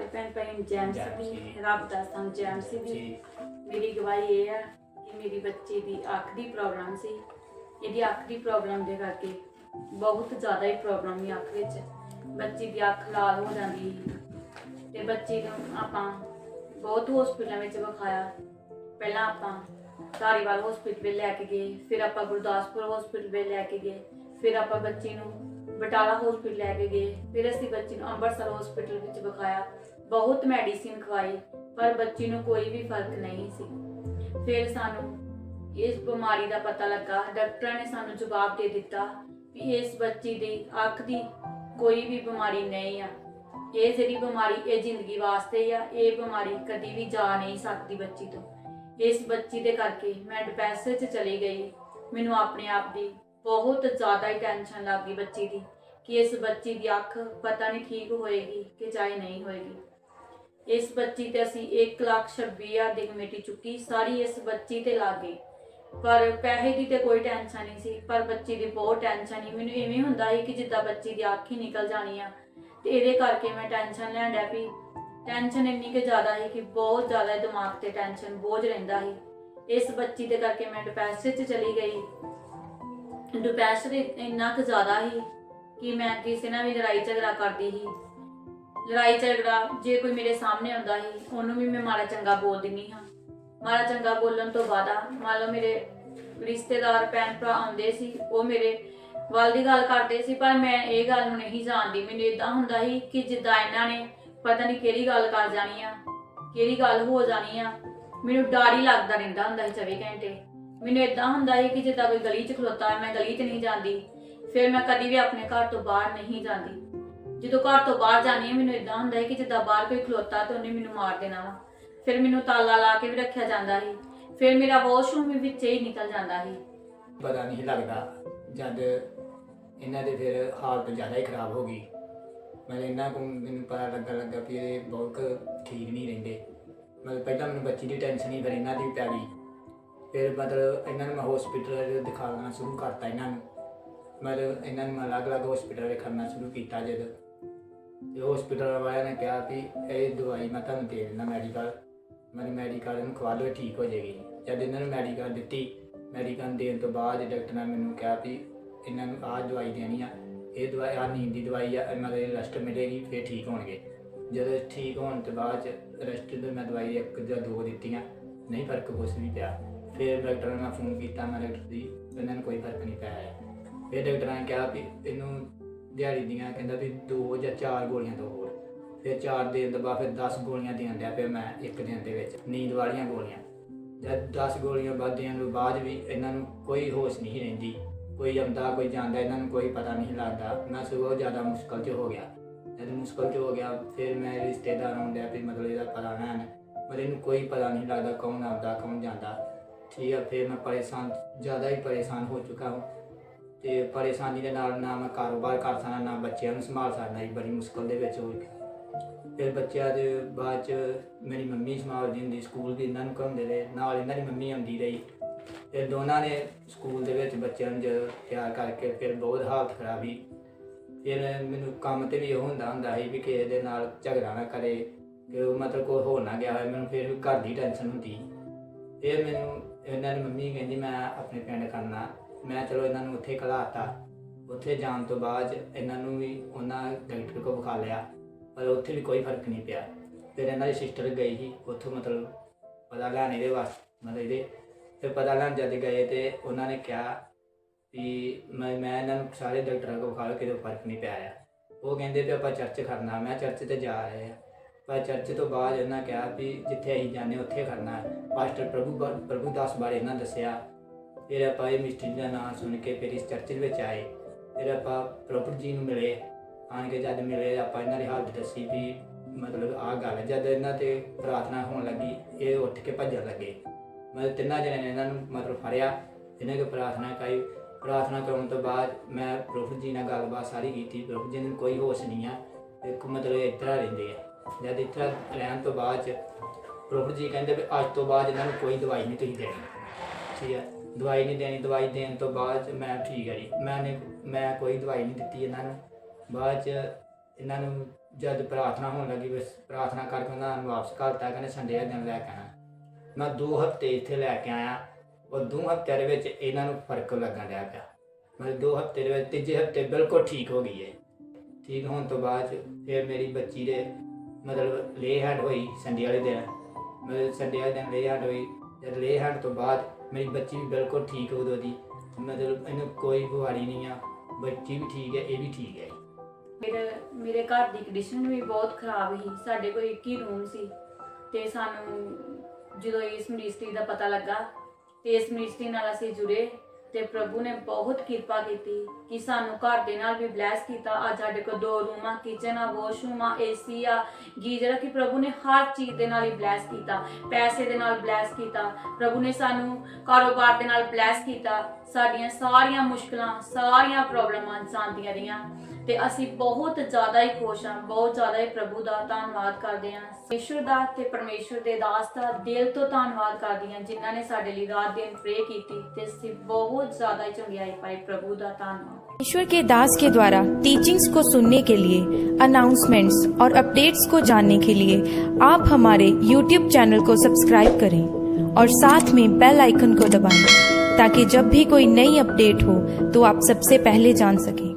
ਸਾਰੇ ਭੈਣ ਭਾਈ ਜੈਮਸ ਦੀ ਦੀ। ਰੱਬ ਦਾ ਸੰਗ ਜੈਮਸ ਦੀ ਜੀ ਮੇਰੀ ਗਵਾਹੀ ਇਹ ਆ ਕਿ ਮੇਰੀ ਬੱਚੀ ਦੀ ਅੱਖ ਦੀ ਪ੍ਰੋਬਲਮ ਸੀ। ਇਹਦੀ ਅੱਖ ਦੀ ਪ੍ਰੋਬਲਮ ਦੇ ਕਰਕੇ ਬਹੁਤ ਜ਼ਿਆਦਾ ਹੀ ਪ੍ਰੋਬਲਮ ਸੀ ਅੱਖ ਵਿੱਚ। ਬੱਚੀ ਦੀ ਅੱਖ ਲਾਲ ਹੋ ਜਾਂਦੀ ਸੀ। ਤੇ ਬੱਚੀ ਨੂੰ ਆਪਾਂ ਬਹੁਤ ਹਸਪੀਟਲਾਂ ਵਿੱਚ ਵਿਖਾਇਆ। ਪਹਿਲਾਂ ਆਪਾਂ ਧਾਰੀਵਾਲ ਹਸਪੀਟਲ ਲੈ ਕੇ ਗਏ ਫਿਰ ਆਪਾਂ ਗੁਰਦਾਸਪੁਰ ਹਸਪੀਟਲ ਲੈ ਕੇ ਗਏ ਫਿਰ ਆਪਾਂ ਬੱਚੀ ਨੂੰ ਬਟਾਲਾ ਹਸਪੀਟਲ ਲੈ ਕੇ ਗਏ ਫਿਰ ਅਸੀਂ ਬੱਚੀ ਨੂੰ ਅੰਮ੍ਰਿਤਸਰ ਹਸਪੀਟਲ ਵਿੱਚ ਵਿਖਾਇਆ। ਬਹੁਤ ਮੈਡੀਸਿਨ ਖਵਾਈ ਪਰ ਬੱਚੀ ਨੂੰ ਕੋਈ ਵੀ ਫ਼ਰਕ ਨਹੀਂ ਸੀ। ਫਿਰ ਸਾਨੂੰ ਇਸ ਬਿਮਾਰੀ ਦਾ ਪਤਾ ਲੱਗਾ। ਡਾਕਟਰਾਂ ਨੇ ਸਾਨੂੰ ਜਵਾਬ ਦੇ ਦਿੱਤਾ ਵੀ ਇਸ ਬੱਚੀ ਦੀ ਅੱਖ ਦੀ ਕੋਈ ਵੀ ਬਿਮਾਰੀ ਨਹੀਂ ਆ। ਇਹ ਜਿਹੜੀ ਬਿਮਾਰੀ ਇਹ ਜ਼ਿੰਦਗੀ ਵਾਸਤੇ ਹੀ ਆ, ਇਹ ਬਿਮਾਰੀ ਕਦੀ ਵੀ ਜਾ ਨਹੀਂ ਸਕਦੀ ਬੱਚੀ ਤੋਂ। ਇਸ ਬੱਚੀ ਦੇ ਕਰਕੇ ਮੈਂ ਡਿਪਰੈਸ਼ਨ 'ਚ ਚਲੀ ਗਈ। ਮੈਨੂੰ ਆਪਣੇ ਆਪ ਦੀ ਬਹੁਤ ਜ਼ਿਆਦਾ ਹੀ ਟੈਨਸ਼ਨ ਲੱਗ ਗਈ ਬੱਚੀ ਦੀ ਕਿ ਇਸ ਬੱਚੀ ਦੀ ਅੱਖ ਪਤਾ ਨਹੀਂ ਠੀਕ ਹੋਏਗੀ ਕਿ ਚਾਹੇ ਨਹੀਂ ਹੋਏਗੀ। ਇਸ ਬੱਚੀ ਤੇ ਅਸੀਂ 126000 ਦੀ ਕਮੇਟੀ ਚੁੱਕੀ, ਸਾਰੀ ਇਸ ਬੱਚੀ ਤੇ ਲੱਗ ਗਈ ਪਰ ਪੈਸੇ ਦੀ ਤੇ ਕੋਈ ਟੈਨਸ਼ਨ ਨਹੀਂ ਸੀ, ਪਰ ਬੱਚੀ ਦੀ ਬਹੁਤ ਟੈਨਸ਼ਨ ਸੀ। ਮੈਨੂੰ ਇਵੇਂ ਹੁੰਦਾ ਸੀ ਕਿ ਜਿੱਦਾਂ ਬੱਚੀ ਦੀ ਅੱਖ ਹੀ ਨਿਕਲ ਜਾਣੀ ਆ, ਤੇ ਇਹਦੇ ਕਰਕੇ ਮੈਂ ਟੈਨਸ਼ਨ ਲੈਣ ਡਿਆ ਵੀ ਟੈਨਸ਼ਨ ਇੰਨੀ ਕਿ ਜ਼ਿਆਦਾ ਸੀ ਕਿ ਬਹੁਤ ਜ਼ਿਆਦਾ ਦਿਮਾਗ ਤੇ ਟੈਨਸ਼ਨ ਬੋਝ ਰਹਿੰਦਾ ਸੀ। ਇਸ ਬੱਚੀ ਦੇ ਕਰਕੇ ਮੈਂ ਡਿਪਰੈਸ਼ਨ 'ਚ ਚਲੀ ਗਈ। ਡਿਪਰੈਸ਼ਨ ਇੰਨਾ ਕੁ ਜ਼ਿਆਦਾ ਸੀ ਕਿ ਮੈਂ ਕਿਸੇ ਨਾਲ ਵੀ ਲੜਾਈ ਝਗੜਾ ਕਰਦੀ ਸੀ। ਲੜਾਈ ਝਗੜਾ ਜੇ ਕੋਈ ਮੇਰੇ ਸਾਹਮਣੇ ਆਉਂਦਾ ਸੀ, ਉਹਨੂੰ ਵੀ ਮੈਂ ਮਾੜਾ ਚੰਗਾ ਬੋਲ ਦਿੰਨੀ ਹਾਂ। ਮਾੜਾ ਚੰਗਾ ਬੋਲਣ ਤੋਂ ਬਾਅਦ ਮੰਨ ਲਓ ਮੇਰੇ ਰਿਸ਼ਤੇਦਾਰ, ਭੈਣ ਭਰਾ ਆਉਂਦੇ ਸੀ, ਉਹ ਮੇਰੇ ਵੱਲ ਦੀ ਗੱਲ ਕਰਦੇ ਸੀ, ਪਰ ਮੈਂ ਇਹ ਗੱਲ ਨੂੰ ਨਹੀਂ ਜਾਣਦੀ। ਮੈਨੂੰ ਇਦਾਂ ਹੁੰਦਾ ਸੀ ਕਿ ਜਿੱਦਾਂ ਇਹਨਾਂ ਨੇ ਪਤਾ ਨਹੀਂ ਕਿਹੜੀ ਗੱਲ ਕਰ ਜਾਣੀ ਆ, ਕਿਹੜੀ ਗੱਲ ਹੋ ਜਾਣੀ ਆ, ਮੈਨੂੰ ਡਰ ਹੀ ਲੱਗਦਾ ਰਹਿੰਦਾ ਹੁੰਦਾ ਸੀ 24 ਘੰਟੇ। ਮੈਨੂੰ ਇਦਾਂ ਹੁੰਦਾ ਸੀ ਕਿ ਜਿੱਦਾਂ ਕੋਈ ਗਲੀ 'ਚ ਖਲੋਤਾ ਹੈ ਮੈਂ ਗਲੀ 'ਚ ਨਹੀਂ ਜਾਂਦੀ। ਫਿਰ ਮੈਂ ਕਦੀ ਵੀ ਆਪਣੇ ਘਰ ਤੋਂ ਬਾਹਰ ਨਹੀਂ ਜਾਂਦੀ। ਜਦੋਂ ਘਰ ਤੋਂ ਬਾਹਰ ਜਾਣੀ ਹੈ, ਮੈਨੂੰ ਇਦਾਂ ਹੁੰਦਾ ਹੈ ਕਿ ਜਿੱਦਾਂ ਬਾਹਰ ਕੋਈ ਖਲੋਤਾ ਤੇ ਉਹਨੇ ਮੈਨੂੰ ਮਾਰ ਦੇਣਾ ਵਾ। ਫਿਰ ਮੈਨੂੰ ਤਾਲਾ ਲਾ ਕੇ ਵੀ ਰੱਖਿਆ ਜਾਂਦਾ ਸੀ। ਫਿਰ ਮੇਰਾ ਵਾਸ਼ਰੂਮ ਵੀ ਵਿੱਚੇ ਹੀ ਨਿਕਲ ਜਾਂਦਾ ਸੀ। ਪਤਾ ਨਹੀਂ ਲੱਗਦਾ ਜਦ ਇਹਨਾਂ ਦੇ ਫਿਰ ਹਾਲਤ ਜ਼ਿਆਦਾ ਹੀ ਖਰਾਬ ਹੋ ਗਈ। ਮਤਲਬ ਇਹਨਾਂ ਕੋਲ ਮੈਨੂੰ ਪਤਾ ਲੱਗਾ ਲੱਗਾ ਵੀ ਇਹ ਬਹੁਤ ਠੀਕ ਨਹੀਂ ਰਹਿੰਦੇ। ਮਤਲਬ ਪਹਿਲਾਂ ਮੈਨੂੰ ਬੱਚੀ ਦੀ ਟੈਨਸ਼ਨ ਹੀ ਫਿਰ ਇਹਨਾਂ ਦੀ ਪੈ ਗਈ। ਫਿਰ ਮਤਲਬ ਇਹਨਾਂ ਨੂੰ ਮੈਂ ਹਸਪੀਟਲ ਦਿਖਾਉਣਾ ਸ਼ੁਰੂ ਕਰਤਾ ਇਹਨਾਂ ਨੂੰ। ਮਤਲਬ ਇਹਨਾਂ ਨੂੰ ਮੈਂ ਅਲੱਗ-ਅਲੱਗ ਹਸਪੀਟਲ ਕਰਨਾ ਸ਼ੁਰੂ ਕੀਤਾ ਜਦੋਂ। ਤੇ ਹਸਪੀਟਲ ਵਾਲਿਆਂ ਨੇ ਕਿਹਾ ਵੀ ਇਹ ਦਵਾਈ ਮੈਂ ਤੁਹਾਨੂੰ ਦੇ ਦਿੰਦਾ ਮੈਡੀਕਲ ਮੈਨੂੰ ਮੈਡੀਕਲ ਇਹਨੂੰ ਖਵਾ ਲਓ ਠੀਕ ਹੋ ਜਾਏਗੀ। ਜਦ ਇਹਨਾਂ ਨੂੰ ਮੈਡੀਕਲ ਦਿੱਤੀ ਮੈਡੀਕਲ ਦੇਣ ਤੋਂ ਬਾਅਦ ਡਾਕਟਰ ਨੇ ਮੈਨੂੰ ਕਿਹਾ ਵੀ ਇਹਨਾਂ ਨੂੰ ਆਹ ਦਵਾਈ ਦੇਣੀ ਆ। ਇਹ ਦਵਾਈ ਆ ਨੀਂਦ ਦੀ ਦਵਾਈ ਆ ਇਹਨਾਂ ਦੇ ਰੈਸਟ ਮਿਲੇਗੀ, ਫਿਰ ਠੀਕ ਹੋਣਗੇ। ਜਦੋਂ ਠੀਕ ਹੋਣ ਤੋਂ ਬਾਅਦ ਰੈਸਟ ਦੀ ਮੈਂ ਦਵਾਈ ਇੱਕ ਜਾਂ ਦੋ ਦਿੱਤੀਆਂ, ਨਹੀਂ ਫ਼ਰਕ ਕੁਛ ਵੀ ਪਿਆ। ਫਿਰ ਡਾਕਟਰ ਨੇ ਫੋਨ ਕੀਤਾ, ਮੈਂ ਡਾਕਟਰ ਦੀ ਇਹਨਾਂ ਨੂੰ ਕੋਈ ਫ਼ਰਕ ਨਹੀਂ ਪਿਆ। ਹੈ। ਫਿਰ ਡਾਕਟਰ ਨੇ ਕਿਹਾ ਵੀ ਇਹਨੂੰ ਦਿਹਾੜੀ ਦੀਆਂ ਕਹਿੰਦਾ ਵੀ ਦੋ ਜਾਂ ਚਾਰ ਗੋਲੀਆਂ ਦੋ ਹੋਰ। ਫਿਰ ਚਾਰ ਦਿਨ ਤੋਂ ਫਿਰ 10 ਗੋਲੀਆਂ ਦੇਣ ਦਿਆ ਫਿਰ ਮੈਂ ਇੱਕ ਦਿਨ ਦੇ ਵਿੱਚ, ਨੀਂਦ ਵਾਲੀਆਂ ਗੋਲੀਆਂ। ਜਦ 10 ਗੋਲੀਆਂ ਬਾਅਦ ਦੇਣ ਬਾਅਦ ਵੀ ਇਹਨਾਂ ਨੂੰ ਕੋਈ ਹੋਸ਼ ਨਹੀਂ ਰਹਿੰਦੀ। ਕੋਈ ਆਉਂਦਾ, ਕੋਈ ਜਾਂਦਾ, ਇਹਨਾਂ ਨੂੰ ਕੋਈ ਪਤਾ ਨਹੀਂ ਲੱਗਦਾ। ਮੈਂ ਸਗੋਂ ਜ਼ਿਆਦਾ ਮੁਸ਼ਕਲ 'ਚ ਹੋ ਗਿਆ। ਜਦ ਮੁਸ਼ਕਲ 'ਚ ਹੋ ਗਿਆ, ਫਿਰ ਮੈਂ ਰਿਸ਼ਤੇਦਾਰ ਆਉਂਦੇ ਆ ਵੀ ਮਤਲਬ ਇਹਦਾ ਪਤਾ ਨਾ ਹੈ ਪਰ ਇਹਨੂੰ ਕੋਈ ਪਤਾ ਨਹੀਂ ਲੱਗਦਾ ਕੌਣ ਆਉਂਦਾ, ਕੌਣ ਜਾਂਦਾ। ਠੀਕ ਆ, ਫਿਰ ਮੈਂ ਪਰੇਸ਼ਾਨ, ਜ਼ਿਆਦਾ ਹੀ ਪਰੇਸ਼ਾਨ ਹੋ ਚੁੱਕਾ ਹਾਂ। ਤੇ ਪਰੇਸ਼ਾਨੀ ਦੇ ਨਾਲ ਨਾ ਮੈਂ ਕਾਰੋਬਾਰ ਕਰ ਸਕਦਾ, ਨਾ ਬੱਚਿਆਂ ਨੂੰ ਸੰਭਾਲ ਸਕਦਾ ਇਹ ਬੜੀ ਮੁਸ਼ਕਲ ਦੇ ਵਿੱਚ ਹੋ ਫਿਰ ਬੱਚਿਆਂ ਦੇ ਬਾਅਦ ਚ ਮੇਰੀ ਮੰਮੀ ਸੰਭਾਲਦੀ ਹੁੰਦੀ, ਸਕੂਲ ਵੀ ਇਹਨਾਂ ਨੂੰ ਘੁੰਮਦੇ ਰਹੇ, ਨਾਲ ਇਹਨਾਂ ਦੀ ਮੰਮੀ ਆਉਂਦੀ ਰਹੀ। ਤੇ ਦੋਨਾਂ ਨੇ ਸਕੂਲ ਦੇ ਵਿੱਚ ਬੱਚਿਆਂ ਨੂੰ ਜਦੋਂ ਤਿਆਰ ਕਰਕੇ ਫਿਰ ਬਹੁਤ ਹਾਲਤ ਖਰਾਬ ਸੀ। ਫਿਰ ਮੈਨੂੰ ਕੰਮ ਤੇ ਵੀ ਇਹ ਹੁੰਦਾ ਹੁੰਦਾ ਸੀ ਵੀ ਕਿਸੇ ਦੇ ਨਾਲ ਝਗੜਾ ਨਾ ਕਰੇ, ਕਿ ਉਹ ਮਤਲਬ ਕੋਈ ਹੋ ਨਾ ਗਿਆ ਹੋਵੇ, ਮੈਨੂੰ ਫਿਰ ਵੀ ਘਰ ਦੀ ਟੈਨਸ਼ਨ ਹੁੰਦੀ ਫਿਰ ਮੈਨੂੰ ਇਹਨਾਂ ਦੀ ਮੰਮੀ ਕਹਿੰਦੀ, ਮੈਂ ਆਪਣੇ ਪਿੰਡ ਕਰਨਾ ਮੈਂ ਚਲੋ ਇਹਨਾਂ ਨੂੰ ਉੱਥੇ ਘਲਾਤਾ ਉੱਥੇ ਜਾਣ ਤੋਂ ਬਾਅਦ ਇਹਨਾਂ ਨੂੰ ਵੀ ਉਹਨਾਂ ਡਾਕਟਰ ਕੋਲ ਵਿਖਾ ਲਿਆ, ਪਰ ਉੱਥੇ ਵੀ ਕੋਈ ਫ਼ਰਕ ਨਹੀਂ ਪਿਆ। ਫਿਰ ਇਹਨਾਂ ਦੀ ਸਿਸਟਰ ਗਈ ਸੀ, ਉੱਥੋਂ ਮਤਲਬ ਪਤਾ ਲੈਣ ਇਹਦੇ ਵਾਸਤੇ, ਮਤਲਬ ਇਹਦੇ। ਫਿਰ ਪਤਾ ਲੈਣ ਜਦ ਗਏ ਤੇ ਉਹਨਾਂ ਨੇ ਕਿਹਾ ਵੀ ਮੈਂ ਮੈਂ ਇਹਨਾਂ ਨੂੰ ਸਾਰੇ ਡਾਕਟਰਾਂ ਕੋਲ ਵਿਖਾ ਲਿਆ, ਕਿਤੇ ਫ਼ਰਕ ਨਹੀਂ ਪਿਆ ਆ। ਉਹ ਕਹਿੰਦੇ ਵੀ ਆਪਾਂ ਚਰਚ ਕਰਨਾ ਮੈਂ ਚਰਚ ਤੇ ਜਾ ਰਹੇ ਆ। ਪਰ ਚਰਚ ਤੋਂ ਬਾਅਦ ਇਹਨਾਂ ਕਿਹਾ ਵੀ ਜਿੱਥੇ ਅਸੀਂ ਜਾਂਦੇ ਉੱਥੇ ਕਰਨਾ ਪਾਸਟਰ ਪ੍ਰਭੂ ਬਾ- ਪ੍ਰਭੂ ਦਾਸ ਬਾਰੇ ਇਹਨਾਂ ਦੱਸਿਆ ਫਿਰ ਆਪਾਂ ਇਹ ਮਿਸਟਰੀ ਦਾ ਨਾਮ ਸੁਣ ਕੇ ਫਿਰ ਇਸ ਚਰਚ ਵਿੱਚ ਆਏ। ਫਿਰ ਆਪਾਂ ਪ੍ਰਭੂ ਜੀ ਨੂੰ ਮਿਲੇ। ਆਣ ਕੇ ਜਦ ਮਿਲੇ, ਆਪਾਂ ਇਹਨਾਂ ਦੀ ਹਾਲਤ ਦੱਸੀ ਵੀ ਮਤਲਬ ਆਹ ਗੱਲ ਜਦ ਇਹਨਾਂ ਤੇ ਪ੍ਰਾਰਥਨਾ ਹੋਣ ਲੱਗੀ, ਇਹ ਉੱਠ ਕੇ ਭੱਜਣ ਲੱਗੇ। ਮਤਲਬ ਤਿੰਨਾਂ ਜਣਿਆਂ ਨੇ ਇਹਨਾਂ ਨੂੰ ਮਤਲਬ ਫੜਿਆ। ਇਹਨਾਂ ਕੇ ਪ੍ਰਾਰਥਨਾ ਕਰੀ। ਪ੍ਰਾਰਥਨਾ ਕਰਨ ਤੋਂ ਬਾਅਦ ਮੈਂ ਪ੍ਰਭੂ ਜੀ ਨਾਲ ਗੱਲਬਾਤ ਸਾਰੀ ਕੀਤੀ। ਪ੍ਰਭੂ ਜੀ ਨੂੰ ਕੋਈ ਹੋਸ਼ ਨਹੀਂ ਆ। ਇੱਕ ਮਤਲਬ ਇਹ ਇਸ ਤਰ੍ਹਾਂ ਰਹਿੰਦੇ ਆ। ਜਦ ਇਸ ਰਹਿਣ ਤੋਂ ਬਾਅਦ ਚ ਪ੍ਰਭੂ ਜੀ ਕਹਿੰਦੇ ਵੀ ਅੱਜ ਤੋਂ ਬਾਅਦ ਇਹਨਾਂ ਨੂੰ ਕੋਈ ਦਵਾਈ ਨਹੀਂ ਤੁਸੀਂ ਦੇਣੀ। ਠੀਕ ਹੈ ਦਵਾਈ ਨਹੀਂ ਦੇਣੀ, ਦਵਾਈ ਦੇਣ ਤੋਂ ਬਾਅਦ 'ਚ ਮੈਂ ਠੀਕ ਹੈ ਜੀ। ਮੈਂ ਨੇ ਮੈਂ ਕੋਈ ਦਵਾਈ ਨਹੀਂ ਦਿੱਤੀ ਇਹਨਾਂ ਨੂੰ। ਬਾਅਦ ਚ ਇਹਨਾਂ ਨੂੰ ਜਦ ਪ੍ਰਾਰਥਨਾ ਹੋਣ ਲੱਗੀ, ਬਸ ਪ੍ਰਾਰਥਨਾ ਕਰਕੇ ਉਹਨਾਂ ਨੂੰ ਵਾਪਸ ਘਲਤਾ ਕਹਿੰਦੇ ਸੰਡੇ ਦਾ ਦਿਨ ਲੈ ਕੇ ਆਣਾ ਮੈਂ ਦੋ ਹਫ਼ਤੇ ਇੱਥੇ ਲੈ ਕੇ ਆਇਆ, ਉਹ ਦੋ ਹਫ਼ਤਿਆਂ ਦੇ ਵਿੱਚ ਇਹਨਾਂ ਨੂੰ ਫ਼ਰਕ ਲੱਗਣ ਲੱਗਾ ਪਿਆ। ਮਤਲਬ ਦੋ ਹਫ਼ਤੇ ਦੇ ਵਿੱਚ, ਤੀਜੇ ਹਫ਼ਤੇ ਬਿਲਕੁਲ ਠੀਕ ਹੋ ਗਈ ਹੈ। ਠੀਕ ਹੋਣ ਤੋਂ ਬਾਅਦ 'ਚ ਫਿਰ ਮੇਰੀ ਬੱਚੀ ਦੇ ਮਤਲਬ ਲੇ ਹੈਂਡ ਹੋਈ ਸੰਡੇ ਵਾਲੇ ਦਿਨ। ਮਤਲਬ ਸੰਡੇ ਵਾਲੇ ਦਿਨ ਲੇ ਹੈਂਡ ਹੋਈ। ਜਦ ਲੇ ਹੈਂਡ ਤੋਂ ਬਾਅਦ ਮੇਰੀ ਬੱਚੀ ਵੀ ਬਿਲਕੁਲ ਠੀਕ ਉਦੋਂ ਦੀ। ਮਤਲਬ ਇਹਨੂੰ ਕੋਈ ਬਿਮਾਰੀ ਨਹੀਂ ਆ। ਬੱਚੀ ਵੀ ਠੀਕ ਹੈ, ਇਹ ਵੀ ਠੀਕ ਹੈ ਮੇਰੇ ਮੇਰੇ ਘਰ ਦੀ ਕੰਡੀਸ਼ਨ ਵੀ ਬਹੁਤ ਖਰਾਬ ਸੀ। ਸਾਡੇ ਕੋਲ ਇੱਕ ਹੀ ਰੂਮ ਸੀ ਤੇ ਸਾਨੂੰ ਜਦੋਂ ਇਸ ਮਿਨਿਸਟਰੀ ਦਾ ਪਤਾ ਲੱਗਾ ਤੇ ਇਸ ਮਿਨਿਸਟਰੀ ਨਾਲ ਅਸੀਂ ਜੁੜੇ ਤੇ ਪ੍ਰਭੂ ਨੇ ਬਹੁਤ ਕਿਰਪਾ ਕੀਤੀ ਕਿ ਸਾਨੂੰ ਘਰ ਦੇ ਨਾਲ ਵੀ ਬਲੈਸ ਕੀਤਾ। ਅੱਜ ਸਾਡੇ ਕੋਲ ਦੋ ਰੂਮਾਂ ਕਿਚਨ ਆ ਵਾਸ਼ਰੂਮ ਆ ਏਸੀ ਆ ਗੀਜ਼ਰ ਕਿ ਪ੍ਰਭੂ ਨੇ ਹਰ ਚੀਜ਼ ਦੇ ਨਾਲ ਹੀ ਬਲੈਸ ਕੀਤਾ। ਪੈਸੇ ਦੇ ਨਾਲ ਬਲੈਸ ਕੀਤਾ। ਪ੍ਰਭੂ ਨੇ ਸਾਨੂੰ ਕਾਰੋਬਾਰ ਦੇ ਨਾਲ ਬਲੈਸ ਕੀਤਾ। ਸਾਡੀਆਂ ਸਾਰੀਆਂ ਮੁਸ਼ਕਲਾਂ, ਸਾਰੀਆਂ ਪ੍ਰੋਬਲਮਾਂ ਜਾਂਦੀਆਂ ਰਹੀਆਂ। ਤੇ ਅਸੀਂ ਬਹੁਤ ਜ਼ਿਆਦਾ ਹੀ ਖੁਸ਼ ਹਾਂ ਬਹੁਤ ਜ਼ਿਆਦਾ ਹੀ ਪ੍ਰਭੂ ਦਾ ਧੰਨਵਾਦ ਕਰਦੇ ਹਾਂ ਈਸ਼ਵਰ ਦਾ ਤੇ ਪਰਮੇਸ਼ਵਰ ਦੇ ਦਾਸ ਦਾ ਦਿਲ ਤੋਂ ਧੰਨਵਾਦ ਕਰਦੀ ਹਾਂ ਜਿਨ੍ਹਾਂ ਨੇ ਸਾਡੇ ਲਈ ਰਾਤ ਦਿਨ ਪ੍ਰੇ ਕੀਤੀ ਤੇ ਅਸੀਂ ਬਹੁਤ ਜ਼ਿਆਦਾ ਹੀ ਚੰਗਿਆਈ ਪਾਈ ਪ੍ਰਭੂ ਦਾ ਧੰਨਵਾਦ ईश्वर के दास के द्वारा टीचिंग्स को सुनने के लिए अनाउंसमेंट्स और अपडेट्स को जानने के लिए आप हमारे YouTube चैनल को सब्सक्राइब करें और साथ में बेल आइकन को दबाएं ताकि जब भी कोई नई अपडेट हो तो आप सबसे पहले जान सकें